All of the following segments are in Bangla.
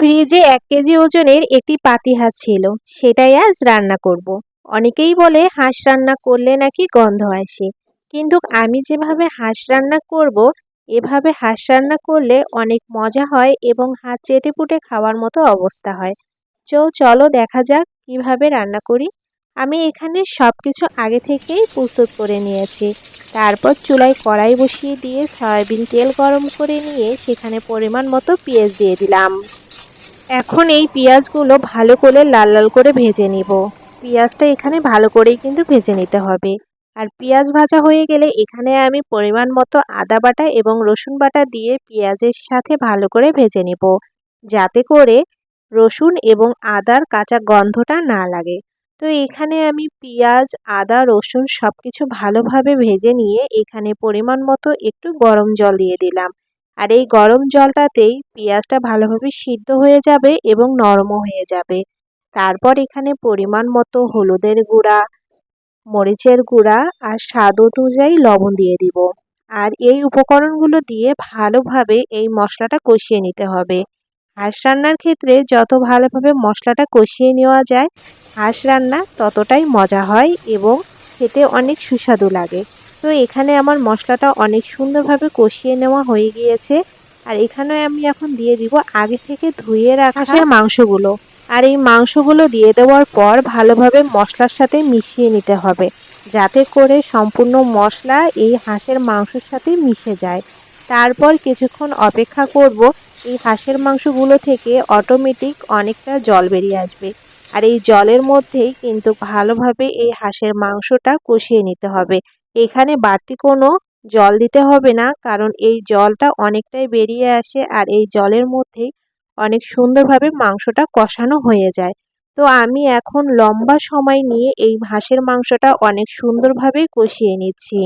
ফ্রিজে এক কেজি ওজনের একটি পাতিহাঁস ছিল। সেটাই আজ রান্না করব। অনেকেই বলে হাঁস রান্না করলে নাকি গন্ধ আসে। কিন্তু আমি যেভাবে হাঁস রান্না করব, এভাবে হাঁস রান্না করলে অনেক মজা হয় এবং হাত চেটে পুটে খাওয়ার মতো অবস্থা হয়। চো, চলো দেখা যাক কীভাবে রান্না করি। আমি এখানে সব কিছু আগে থেকেই প্রস্তুত করে নিয়েছি। তারপর চুলায় কড়াই বসিয়ে দিয়ে সয়াবিন তেল গরম করে নিয়ে সেখানে পরিমাণ মতো পেঁয়াজ দিয়ে দিলাম। এখন এই পেঁয়াজগুলো ভালো করে লাল লাল করে ভেজে নিব। পেঁয়াজটা এখানে ভালো করেই কিন্তু ভেজে নিতে হবে। আর পেঁয়াজ ভাজা হয়ে গেলে এখানে আমি পরিমাণ মতো আদা বাটা এবং রসুন বাটা দিয়ে পেঁয়াজের সাথে ভালো করে ভেজে নিব। যাতে করে রসুন এবং আদার কাঁচা গন্ধটা না লাগে। তো এখানে আমি পেঁয়াজ, আদা, রসুন সব কিছু ভালোভাবে ভেজে নিয়ে এখানে পরিমাণ মতো একটু গরম জল দিয়ে দিলাম। আর এই গরম জলটাতেই পেঁয়াজটা ভালোভাবে সিদ্ধ হয়ে যাবে এবং নরমও হয়ে যাবে। তারপর এখানে পরিমাণ মতো হলুদের গুঁড়া, মরিচের গুঁড়া আর স্বাদ অনুযায়ী লবণ দিয়ে দিব। আর এই উপকরণগুলো দিয়ে ভালোভাবে এই মশলাটা কষিয়ে নিতে হবে। হাঁস রান্নার ক্ষেত্রে যত ভালোভাবে মশলাটা কষিয়ে নেওয়া যায়, হাঁস রান্না ততটাই মজা হয় এবং খেতে অনেক সুস্বাদু লাগে। তো এখানে আমার মশলাটা অনেক সুন্দরভাবে কষিয়ে নেওয়া হয়ে গিয়েছে। আর এখানে আমি এখন দিয়ে দিব আগে থেকে ধুয়ে রাখা মাংসগুলো। আর এই মাংসগুলো দিয়ে দেওয়ার পর ভালোভাবে মশলার সাথে মিশিয়ে নিতে হবে যাতে করে সম্পূর্ণ মশলা এই হাঁসের মাংসের সাথে মিশে যায়। তারপর কিছুক্ষণ অপেক্ষা করব এই হাঁসের মাংসগুলো থেকে অটোমেটিক অনেকটা জল বেরিয়ে আসবে। আর এই জলের মধ্যেই কিন্তু ভালোভাবে এই হাঁসের মাংসটা কষিয়ে নিতে হবে। এখানে বাড়তি কোনো জল দিতে হবে না, কারণ এই জলটা অনেকটাই বেরিয়ে আসে আর এই জলের মধ্যেই অনেক সুন্দরভাবে মাংসটা কষানো হয়ে যায়। তো আমি এখন লম্বা সময় নিয়ে এই হাঁসের মাংসটা অনেক সুন্দরভাবে কষিয়ে নিচ্ছি।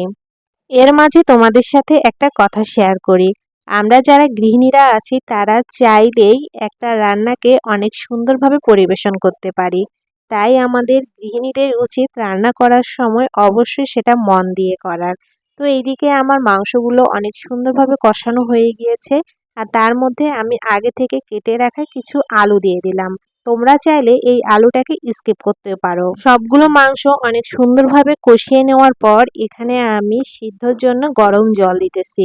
এর মাঝে তোমাদের সাথে একটা কথা শেয়ার করি। আমরা যারা গৃহিণীরা আছি, তারা চাইলেই একটা রান্নাকে অনেক সুন্দরভাবে পরিবেশন করতে পারি। তাই আমাদের গৃহিণীদের উচিত রান্না করার সময় অবশ্যই সেটা মন দিয়ে করার। তো এইদিকে আমার মাংসগুলো অনেক সুন্দরভাবে কষানো হয়ে গিয়েছে আর তার মধ্যে আমি আগে থেকে কেটে রাখা কিছু আলু দিয়ে দিলাম। তোমরা চাইলে এই আলুটাকে স্কিপ করতে পারো। সবগুলো মাংস অনেক সুন্দরভাবে কষিয়ে নেওয়ার পর এখানে আমি সিদ্ধর জন্য গরম জল দিতেছি।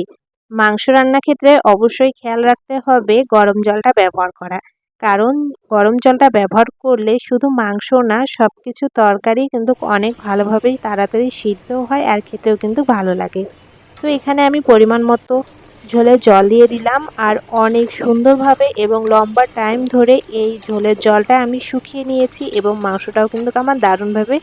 মাংস রান্নার ক্ষেত্রে অবশ্যই খেয়াল রাখতে হবে গরম জলটা ব্যবহার করা। কারণ গরম জলটা ব্যবহার করলে শুধু মাংস না সব কিছু তরকারি কিন্তু অনেক ভালোভাবেই তাড়াতাড়ি সিদ্ধ হয় আর খেতেও কিন্তু ভালো লাগে। তো এখানে আমি পরিমাণ মতো ঝোলে জল দিয়ে দিলাম আর অনেক সুন্দরভাবে এবং লম্বা টাইম ধরে এই ঝোলের জলটা আমি শুকিয়ে নিয়েছি এবং মাংসটাও কিন্তু আমার দারুণভাবে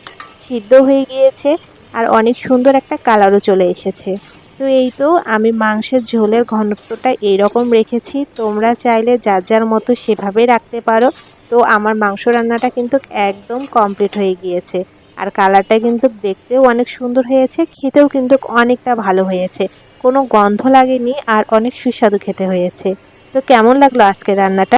সিদ্ধ হয়ে গিয়েছে আর অনেক সুন্দর একটা কালারও চলে এসেছে। তো এই তো আমি মাংসের ঝোলের ঘনত্বটা এইরকম রেখেছি। তোমরা চাইলে যার যার মতো সেভাবে রাখতে পারো। তো আমার মাংস রান্নাটা কিন্তু একদম কমপ্লিট হয়ে গিয়েছে। আর কালারটা কিন্তু দেখতেও অনেক সুন্দর হয়েছে, খেতেও কিন্তু অনেকটা ভালো হয়েছে। কোনো গন্ধ লাগেনি আর অনেক সুস্বাদু খেতে হয়েছে। তো কেমন লাগল আজকে রান্নাটা?